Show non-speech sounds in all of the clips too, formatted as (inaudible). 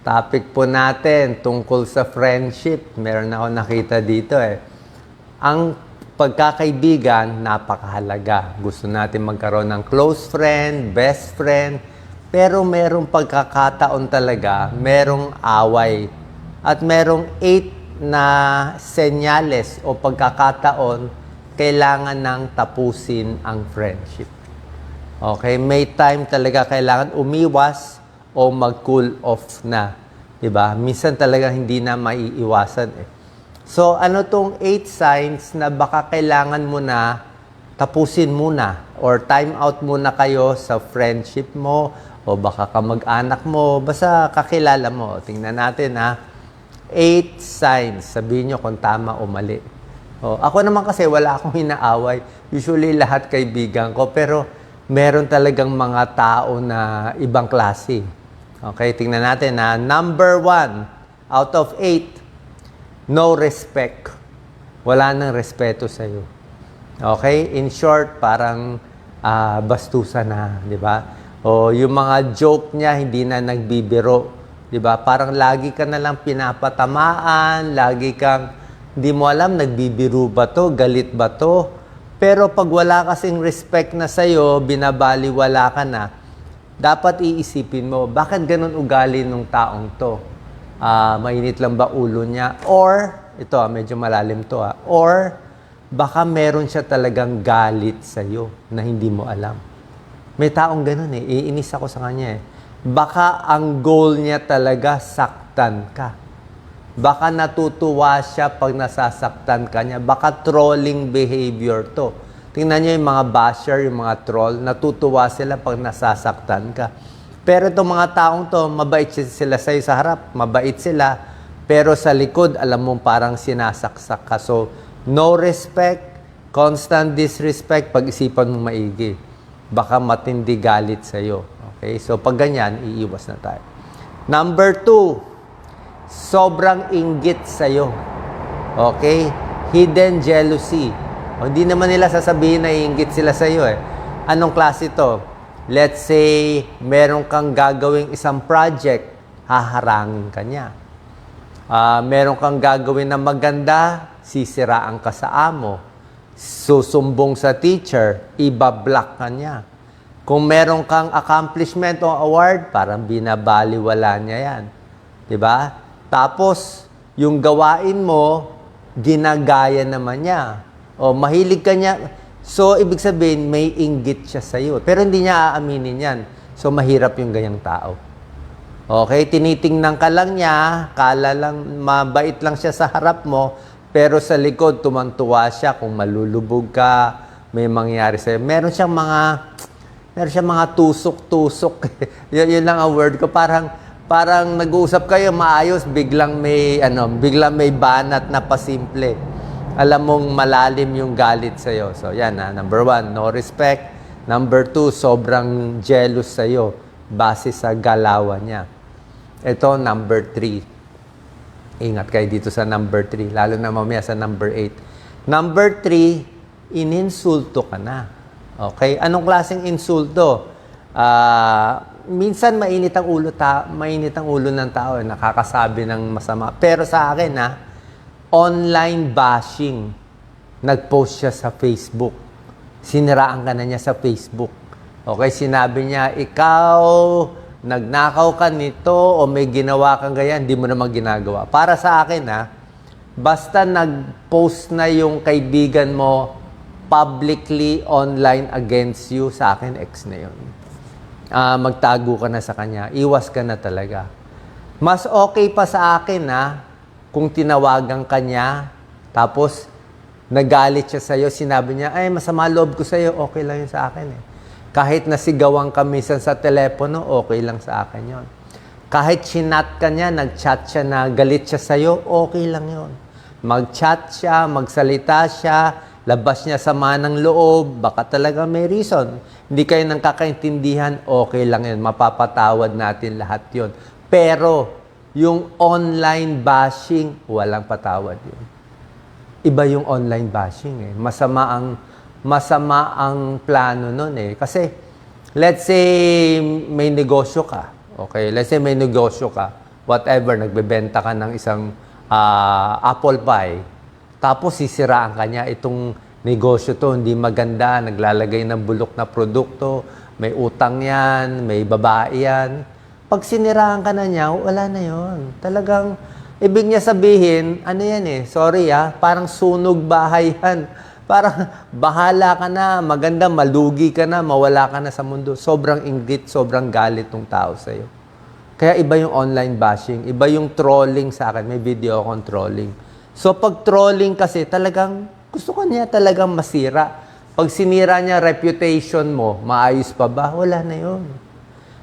Topic po natin tungkol sa friendship. Meron ako nakita dito eh. Ang pagkakaibigan, napakahalaga. Gusto natin magkaroon ng close friend, best friend, pero merong pagkakataon talaga, merong away. At merong eight na senyales o pagkakataon, kailangan nang tapusin ang friendship. Okay, may time talaga kailangan umiwas o mag-cool off na. 'Di ba? Minsan talaga hindi na maiiwasan eh. So, ano tong eight signs na baka kailangan mo na tapusin muna or time out muna kayo sa friendship mo o baka kamag-anak mo, basta kakilala mo. Tingnan natin ha. Eight signs. Sabihin nyo kung tama o mali. O, ako naman kasi wala akong hinaaway. Usually lahat kaibigan ko. Pero meron talagang mga tao na ibang klase. Okay, tingnan natin na number one out of eight, no respect. Wala nang respeto sa'yo. Okay? In short, parang ah, bastusan na, di ba? O yung mga joke niya, hindi na nagbibiro. Di ba? Parang lagi ka na lang pinapatamaan, lagi kang, hindi mo alam, nagbibiro ba to, galit ba to? Pero pag wala kasing respect na sa'yo, binabaliwala ka na, dapat iisipin mo, bakit ganun ugali nung taong to? Ah, mainit lang ba ulo niya? Or, ito ah, medyo malalim to ah, or baka meron siya talagang galit sa'yo na hindi mo alam. May taong ganun eh, iinis ako sa kanya eh. Baka ang goal niya talaga saktan ka. Baka natutuwa siya pag nasasaktan ka niya. Baka trolling behavior to. Tingnan niyo yung mga basher, yung mga troll, natutuwa sila pag nasasaktan ka. Pero itong mga taong to, mabait sila sa'yo sa harap, mabait sila, pero sa likod, alam mo parang sinasaksak ka. So, no respect, constant disrespect, pag-isipan mo maigi. Baka matindi galit sa'yo. Okay? So, pag ganyan, iiwas na tayo. Number two, sobrang inggit sa'yo. Okay? Hidden jealousy. O, hindi naman nila sasabihin na inggit sila sa'yo eh. Anong klase to? Let's say, meron kang gagawing isang project, haharangin ka niya. Ah, meron kang gagawin na maganda, sisiraan ka sa amo. Susumbong sa teacher, ibablock ka niya. Kung meron kang accomplishment o award, parang binabaliwala niya yan. ba? Tapos, yung gawain mo, ginagaya naman niya. O mahilig ka niya. So, ibig sabihin, may inggit siya sa iyo. Pero hindi niya aaminin yan. So, mahirap yung ganyang tao. Okay, tinitingnan ka lang niya, kala lang, mabait lang siya sa harap mo, pero sa likod, tumantuwa siya kung malulubog ka, may mangyari sa'yo. Meron siyang mga, meron siyang mga tusok-tusok. (laughs) yun, yun lang ang word ko. Parang, parang nag-uusap kayo, maayos, biglang may, ano, biglang may banat na pasimple. Alam mong malalim yung galit sa'yo. So, yan ha. Number one, no respect. Number two, sobrang jealous sa'yo base sa galawan niya. Ito, number three. Ingat kayo dito sa number 3, lalo na mamaya sa number 8. Number 3, ininsulto ka na. Okay? Anong klaseng insulto? Ah, minsan mainit ang ulo ta mainit ang ulo ng tao, eh, nakakasabi ng masama. Pero sa akin ha, online bashing. Nag-post siya sa Facebook. Siniraan ka na niya sa Facebook. Okay, sinabi niya, ikaw nagnakaw ka nito o may ginawa kang ganyan, hindi mo naman ginagawa. Para sa akin ha, basta nag-post na yung kaibigan mo publicly online against you, sa akin ex na yun. Ah, magtago ka na sa kanya, iwas ka na talaga. Mas okay pa sa akin ha, kung tinawagan ka niya, tapos nagalit siya sa'yo, sinabi niya, ay masama loob ko sa'yo, okay lang yun sa akin eh. Kahit nasigawan ka minsan sa telepono, okay lang sa akin yon. Kahit sinat ka niya, nag-chat siya na galit siya sa'yo, okay lang yon. Mag-chat siya, magsalita siya, labas niya sama ng loob, baka talaga may reason. Hindi kayo nang kakaintindihan, okay lang yun. Mapapatawad natin lahat yon. Pero, yung online bashing, walang patawad yun. Iba yung online bashing eh. Masama ang masama ang plano nun eh. Kasi, let's say, may negosyo ka. Okay, let's say may negosyo ka. whatever, nagbebenta ka ng isang ah, apple pie, tapos sisiraan ka niya, itong negosyo to, hindi maganda, naglalagay ng bulok na produkto, may utang yan, may babae yan. Pag siniraan ka na niya, wala na yon. Talagang, ibig niya sabihin, ano yan eh, sorry ah, parang sunog bahay yan. (laughs) Parang bahala ka na, maganda, malugi ka na, mawala ka na sa mundo. Sobrang inggit, sobrang galit ng tao sa'yo. Kaya iba yung online bashing, iba yung trolling sa akin. May video akong trolling. So pag trolling kasi talagang gusto ko niya talagang masira. Pag sinira niya reputation mo, maayos pa ba? Wala na yun.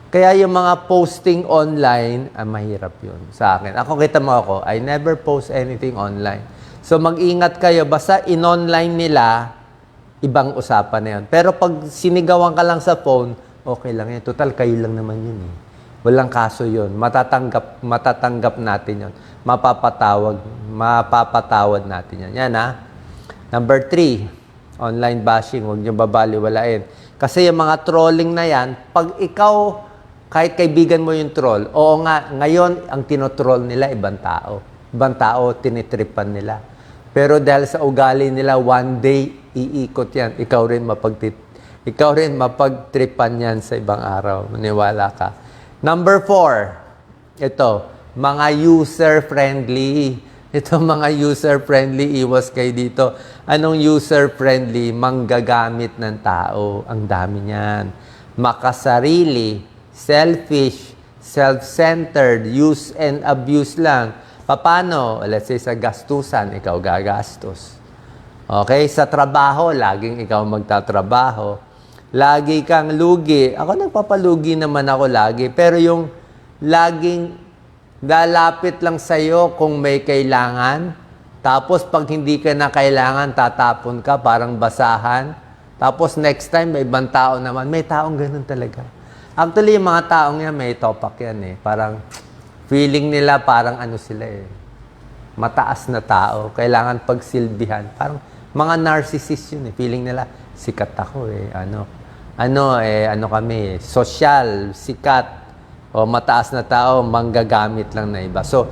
Kaya yung mga posting online, ah, mahirap yun sa akin. Ako, kita mo ako, I never post anything online. So mag-ingat kayo, basta in-online nila, ibang usapan na yun. Pero pag sinigawan ka lang sa phone, okay lang yan. Total, kayo lang naman yun eh. Walang kaso yun. Matatanggap, matatanggap natin yun. Mapapatawag, mapapatawad natin yan. Yan ha. Number three, online bashing. Huwag niyo babaliwalain. Kasi yung mga trolling na yan, pag ikaw, kahit kaibigan mo yung troll, oo nga, ngayon, ang tinotroll nila, ibang tao. Ibang tao, tinitripan nila. Pero dahil sa ugali nila, one day, iikot yan. Ikaw rin mapagtit ikaw rin mapagtripan yan sa ibang araw. Maniwala ka. Number four, ito, mga user-friendly. Ito mga user-friendly, iwas kayo dito. Anong user-friendly? Manggagamit ng tao. Ang dami niyan. Makasarili, selfish, self-centered, use and abuse lang. Paano? Let's say sa gastusan, ikaw gagastos. Okay? Sa trabaho, laging ikaw magtatrabaho. Lagi kang lugi. Ako nagpapalugi naman ako lagi. Pero yung laging lalapit lang sa'yo kung may kailangan. Tapos pag hindi ka na kailangan, tatapon ka, parang basahan. Tapos next time, may ibang tao naman. May taong ganun talaga. Actually, yung mga taong yan, may topak yan eh. Parang feeling nila parang ano sila eh. Mataas na tao. Kailangan pagsilbihan. Parang mga narcissist yun eh. Feeling nila, sikat ako eh. Ano, ano eh, ano kami, social, sikat, o mataas na tao, manggagamit lang na iba. So,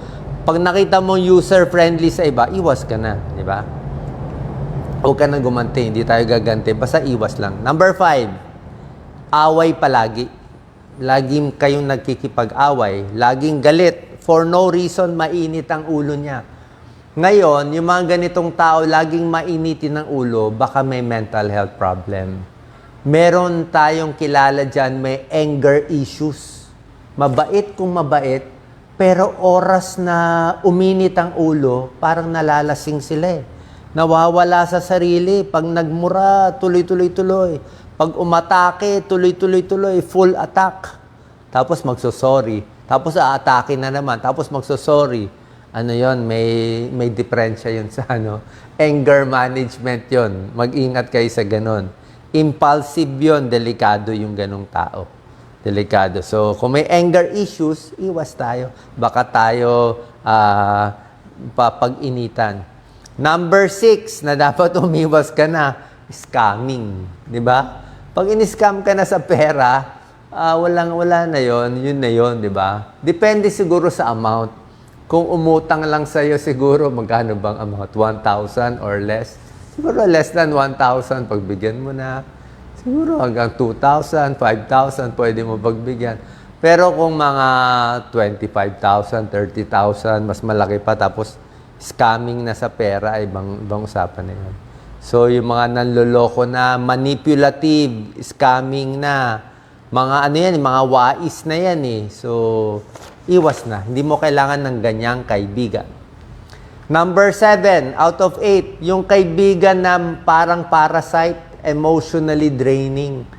pag nakita mo user-friendly sa iba, iwas ka na, di ba? Huwag ka nang gumanti, hindi tayo gaganti. Basta iwas lang. Number five, away palagi. Laging kayong nagkikipag-away. Laging galit. For no reason, mainit ang ulo niya. Ngayon, yung mga ganitong tao, laging mainitin ng ulo, baka may mental health problem. Meron tayong kilala dyan, may anger issues. Mabait kung mabait, pero oras na uminit ang ulo, parang nalalasing sila eh. Nawawala sa sarili. Pag nagmura, tuloy-tuloy-tuloy. Pag umatake, tuloy-tuloy-tuloy. Full attack. Tapos magsosorry. Tapos aatake na naman. Tapos magsosorry. Ano yon may, may diferensya yun sa ano. Anger management yon Mag-ingat kayo sa ganon. Impulsive yon Delikado yung ganong tao. Delikado. So, kung may anger issues, iwas tayo. Baka tayo ah, papag-initan. Number six, na dapat (laughs) umiwas ka na, scamming. Di ba? Pag in-scam ka na sa pera, ah, walang wala na yon yun na yon di ba? Depende siguro sa amount. Kung umutang lang sa'yo, siguro magkano bang amount? 1,000 or less? Siguro less than 1,000, pagbigyan mo na. Siguro hanggang 2,000, 5,000, pwede mo pagbigyan. Pero kung mga 25,000, 30,000, mas malaki pa, tapos scamming na sa pera, ibang, ibang usapan na yun. So, yung mga nanloloko na, manipulative, scamming na, mga ano yan, mga wais na yan eh. So, iwas na. Hindi mo kailangan ng ganyang kaibigan. Number seven, out of eight, yung kaibigan na parang parasite, emotionally draining.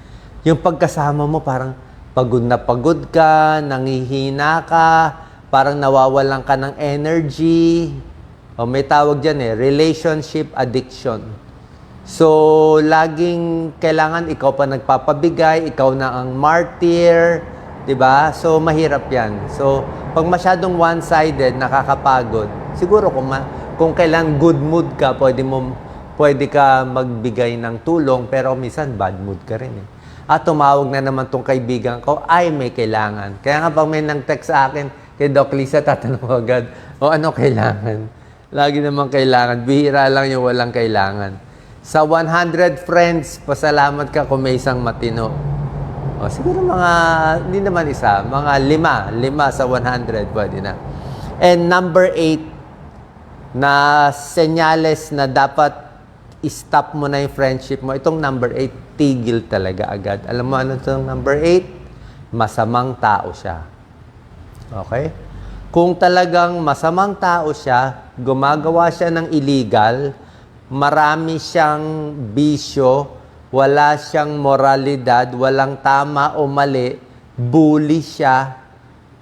Yung pagkasama mo parang pagod na pagod ka, nangihina ka, parang nawawalan ka ng energy. O may tawag dyan eh, relationship addiction. So, laging kailangan ikaw pa nagpapabigay, ikaw na ang martyr, 'di ba? So, mahirap 'yan. So, pag masyadong one-sided, nakakapagod. Siguro kung ma- kung kailan good mood ka, pwede mo pwede ka magbigay ng tulong, pero minsan bad mood ka rin eh. At tumawag na naman tong kaibigan ko, ay may kailangan. Kaya nga pag may nang text sa akin, kay Doc Lisa, tatanong agad, o ano kailangan? Lagi naman kailangan. Bihira lang yung walang kailangan. Sa 100 friends, pasalamat ka kung may isang matino. O, siguro mga, hindi naman isa, mga lima. Lima sa 100, pwede na. And number eight, na senyales na dapat i-stop mo na yung friendship mo. Itong number 8, tigil talaga agad. Alam mo ano itong number 8? Masamang tao siya. Okay? Kung talagang masamang tao siya, gumagawa siya ng illegal, marami siyang bisyo, wala siyang moralidad, walang tama o mali, bully siya,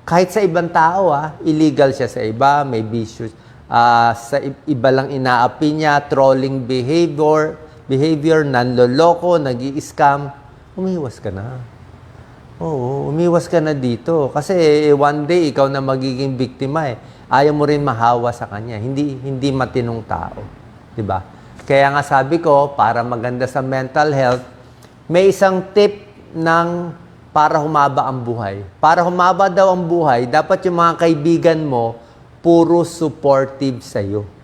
kahit sa ibang tao, ah, illegal siya sa iba, may bisyo. Ah, sa iba lang inaapi niya, trolling behavior, behavior, nanloloko, nag scam umiwas ka na. Oo, umiwas ka na dito. Kasi eh, one day, ikaw na magiging biktima eh. Ayaw mo rin mahawa sa kanya. Hindi, hindi matinong tao. 'Di ba? Kaya nga sabi ko, para maganda sa mental health, may isang tip ng para humaba ang buhay. Para humaba daw ang buhay, dapat yung mga kaibigan mo, puro supportive sa'yo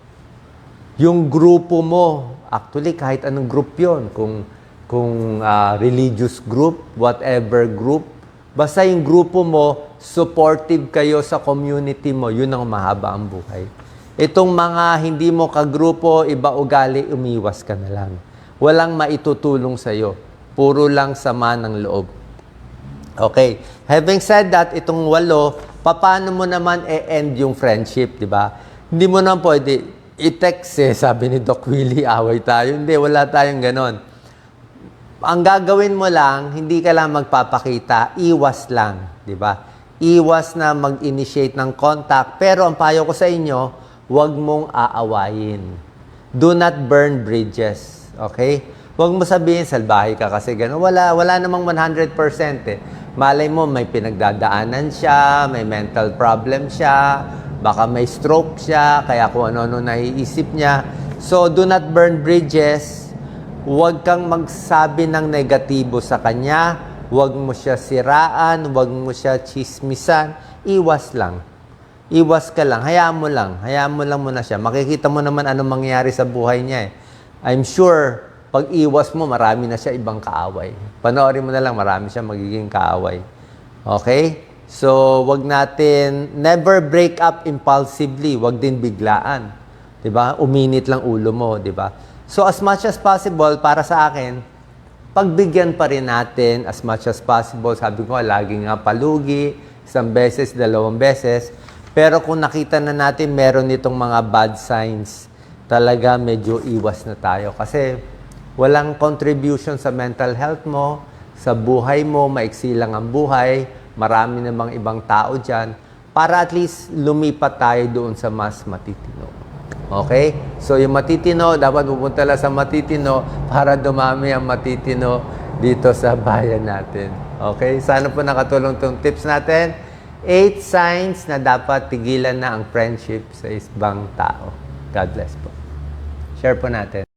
yung grupo mo, actually kahit anong group yon kung kung ah, religious group, whatever group, basta yung grupo mo, supportive kayo sa community mo, yun ang mahaba ang buhay. Itong mga hindi mo kagrupo, iba ugali, umiwas ka na lang. Walang maitutulong sa'yo. Puro lang sama ng loob. Okay. Having said that, itong walo, paano mo naman e-end yung friendship, di ba? Hindi mo naman pwede i-text eh, sabi ni Doc Willie, away tayo. Hindi, wala tayong ganon. Ang gagawin mo lang, hindi ka lang magpapakita, iwas lang, di ba? Iwas na mag-initiate ng contact. Pero ang payo ko sa inyo, huwag mong aawayin. Do not burn bridges. Okay? Huwag mo sabihin, salbahe ka kasi gano'n. Wala, wala namang 100% eh. Malay mo, may pinagdadaanan siya, may mental problem siya, baka may stroke siya, kaya kung ano-ano naiisip niya. So, do not burn bridges. Huwag kang magsabi ng negatibo sa kanya. Huwag mo siya siraan. Huwag mo siya chismisan. Iwas lang. Iwas ka lang. Hayaan mo lang. Hayaan mo lang muna siya. Makikita mo naman anong mangyayari sa buhay niya eh. I'm sure, pag iwas mo, marami na siya ibang kaaway. Panoorin mo na lang, marami siya magiging kaaway. Okay? So, wag natin, never break up impulsively. Wag din biglaan. ba? Uminit lang ulo mo, ba? So, as much as possible, para sa akin, pagbigyan pa rin natin as much as possible. Sabi ko, lagi nga palugi, isang beses, dalawang beses. Pero kung nakita na natin meron nitong mga bad signs, talaga medyo iwas na tayo. Kasi walang contribution sa mental health mo, sa buhay mo, maiksi lang ang buhay, marami namang ibang tao dyan, para at least lumipat tayo doon sa mas matitino. Okay? So yung matitino, dapat pupunta lang sa matitino para dumami ang matitino dito sa bayan natin. Okay? Sana po nakatulong itong tips natin. Eight signs na dapat tigilan na ang friendship sa isang tao. God bless po. Share po natin.